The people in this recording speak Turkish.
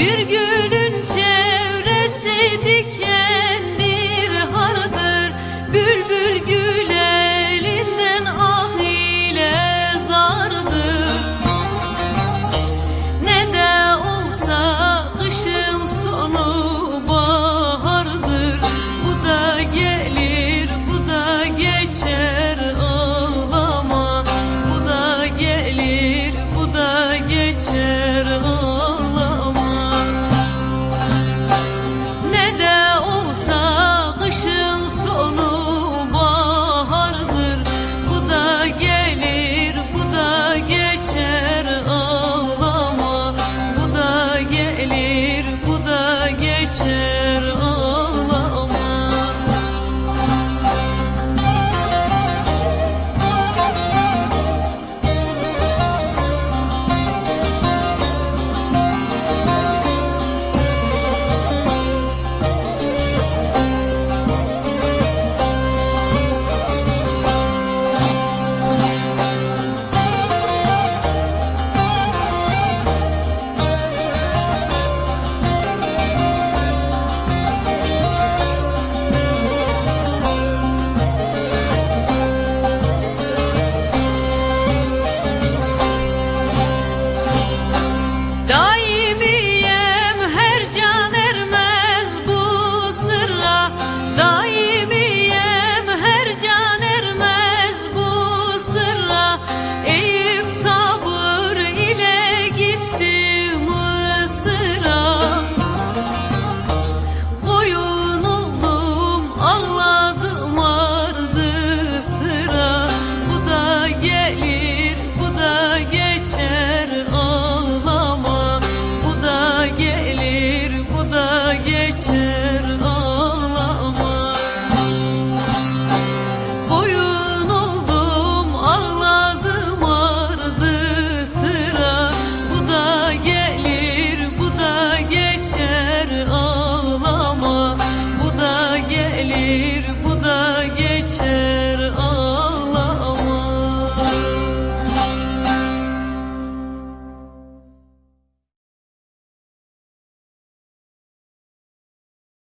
Bir gülün çevresi dikendir hardır. Bülbül gül elinden ah ile zardır. Ne de olsa kışın sonu bahardır. Bu da gelir bu da geçer ağlama. Bu da gelir bu da geçer. elin